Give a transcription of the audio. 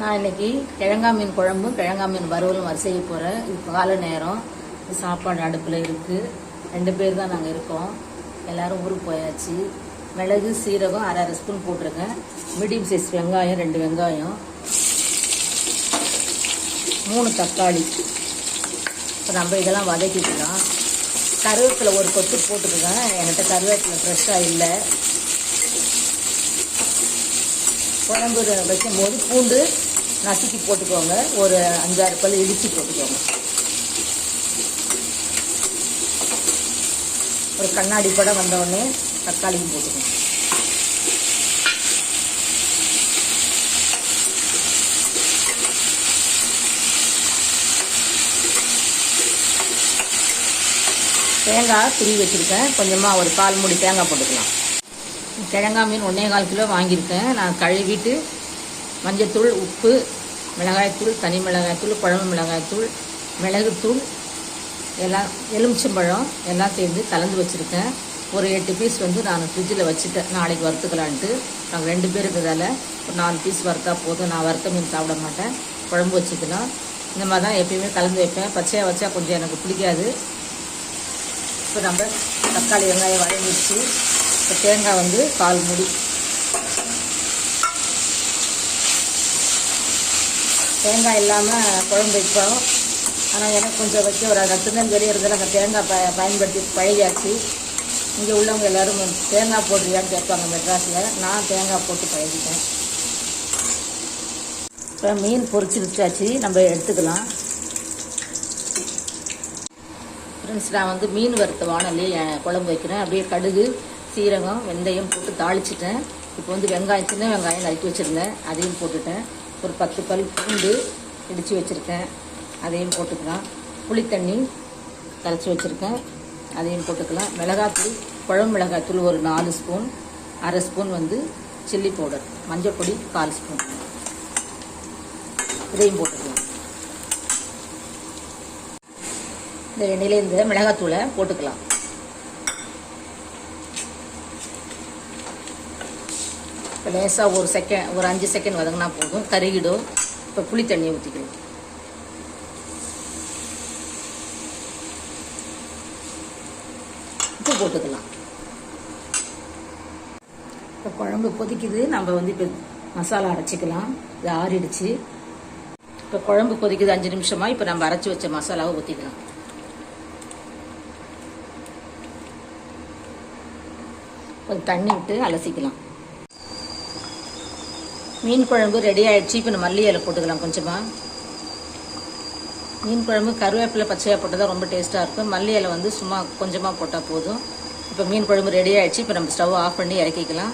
நான் இன்னைக்கு கிழங்கா மீன் குழம்பும் கிழங்கா மீன் வறுவலும் வறு செய்ய போகிறேன் இப்போ காலை நேரம். சாப்பாடு அடுப்பில் இருக்குது ரெண்டு பேர் தான் நாங்கள் இருக்கோம். எல்லோரும் ஊருக்கு போயாச்சு. மிளகு சீரகம் அரை அரை ஸ்பூன் போட்டிருக்கேன் மீடியம் சைஸ் வெங்காயம் ரெண்டு வெங்காயம். மூணு தக்காளி. இப்போ நம்ம இதெல்லாம் வதக்கிக்கலாம். கருவேப்பிலை ஒரு கொத்து போட்டுருக்கேன் என்கிட்ட கருவேப்பிலை ஃப்ரெஷ்ஷாக இல்லை. குழம்பு வைக்கும்போது பூண்டு நசுக்கி போட்டுக்கோங்க. ஒரு அஞ்சாறு பல் இடித்து போட்டுக்கோங்க. ஒரு கண்ணாடி படம் வந்தவுடனே தக்காளியும் போட்டுக்கோங்க. தேங்காய் துணி வச்சுருக்கேன். கொஞ்சமாக ஒரு கால் மூடி தேங்காய் போட்டுக்கலாம். கிழங்கா மீன் ஒன்றே கால் கிலோ வாங்கியிருக்கேன். நான் கழுவிட்டு மஞ்சத்தூள் உப்பு மிளகாய்த்தூள் தனி மிளகாய்த்தூள் குழம்பு மிளகாய்த்தூள் மிளகுத்தூள் எல்லாம் எலுமிச்சம்பழம் எல்லாம் சேர்ந்து கலந்து வச்சுருக்கேன். ஒரு எட்டு பீஸ் வந்து நான் ஃப்ரிட்ஜில் வச்சுட்டேன். நாளைக்கு வறுத்துக்கலான்ட்டு. நாங்கள் ரெண்டு பேர் இருக்கிறதால ஒரு நாலு பீஸ் வறுத்தா போதும். நான் வறுத்த மீன் சாப்பிட மாட்டேன். குழம்பு வச்சுக்கலாம் இந்த மாதிரி தான் எப்பயுமே கலந்து வைப்பேன். பச்சையாக வச்சா கொஞ்சம் எனக்கு பிடிக்காது. இப்போ நம்ம தக்காளி வெங்காயம் வதங்கிடுச்சு. இப்போ தேங்காய் வந்து கால் முடி தேங்காய் இல்லாமல் குழம்பு வைப்போம். ஆனால் எனக்கு கொஞ்சம் வச்சு ஒரு ரத்தம் வெளியே இருந்தாலும் நாங்கள் தேங்காய் ப பயன்படுத்தி பழகியாச்சு. இங்கே உள்ளவங்க எல்லோரும் தேங்காய் போடுறியான்னு கேட்பாங்க மெட்ராஸில். நான் தேங்காய் போட்டு பழகிட்டேன். இப்போ மீன் பொறிச்சு வச்சாச்சு நம்ம எடுத்துக்கலாம். ஃப்ரெண்ட்ஸ் நான் வந்து மீன் வறுத்த வானலே குழம்பு வைக்கிறேன். அப்படியே கடுகு சீரகம் வெந்தயம் போட்டு தாளிச்சிட்டேன். இப்போ வந்து வெங்காயம் சின்ன வெங்காயம் நறுக்கி வச்சுருந்தேன். அதையும் போட்டுட்டேன். ஒரு பத்து பல் பூண்டு இடித்து வச்சுருக்கேன். அதையும் போட்டுக்கலாம். புளித்தண்ணி கரைச்சி வச்சுருக்கேன். அதையும் போட்டுக்கலாம். மிளகாத்தூள் குழம்பு மிளகாத்தூள் ஒரு நாலு ஸ்பூன் அரை ஸ்பூன் வந்து சில்லி பவுடர் மஞ்சள் பொடி கால் ஸ்பூன். இதையும் போட்டுக்கலாம். இந்த எண்ணெயில இந்த மிளகாத்தூளை போட்டுக்கலாம். இப்போ லேசாக ஒரு செகண்ட் ஒரு அஞ்சு செகண்ட் வதங்கினா போதும். கருகிடும். இப்போ புளி தண்ணியை ஊற்றிக்கணும் உப்பு போட்டுக்கலாம். இப்போ குழம்பு கொதிக்குது. நம்ம வந்து இப்போ மசாலா அரைச்சிக்கலாம். இது ஆறிடுச்சு. இப்போ குழம்பு கொதிக்குது அஞ்சு நிமிஷமாக இப்போ நம்ம அரைச்சி வச்ச மசாலாவை ஊற்றிக்கலாம் கொஞ்சம் தண்ணி விட்டு அலசிக்கலாம். மீன் குழம்பு ரெடி ஆகிடுச்சு இப்போ நம்ம மல்லி இலை போட்டுக்கலாம் கொஞ்சமாக மீன் குழம்பு கருவேப்பிலை பச்சையாக போட்டால் தான் ரொம்ப டேஸ்ட்டாக இருக்கும். மல்லி இலை வந்து சும்மா கொஞ்சமாக போட்டால் போதும். இப்போ மீன் குழம்பு ரெடி ஆகிடுச்சு இப்போ நம்ம ஸ்டவ் ஆஃப் பண்ணி இறக்கிக்கலாம்.